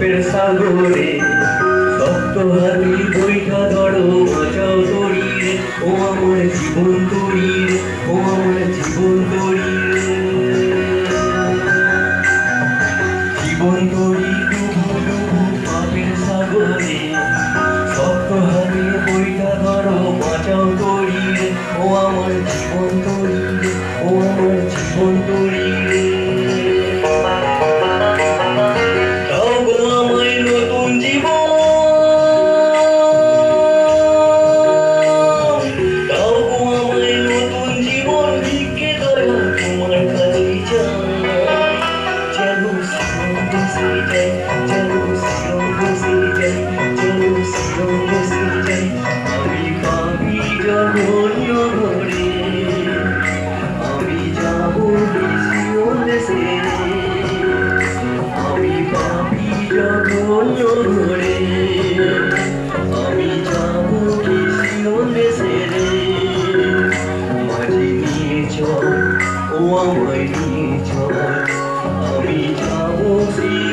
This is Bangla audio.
পাপের সাগরে তপ্ত হাতি বৈঠা ধরো, বাঁচাও তরিয়ে ও আমার জীবন তরিয়ে ও আমার জীবন তরিয়ে জীবন ডুবু পাপের সাগরে হাতি বৈঠা ধরো, বাঁচাও ও আমার জীবন তরিয়ে আমি পাবি যখন ধরে আমি যাব কিসে সেরে নিয়ে চল ও আমায় আমি যাব সেই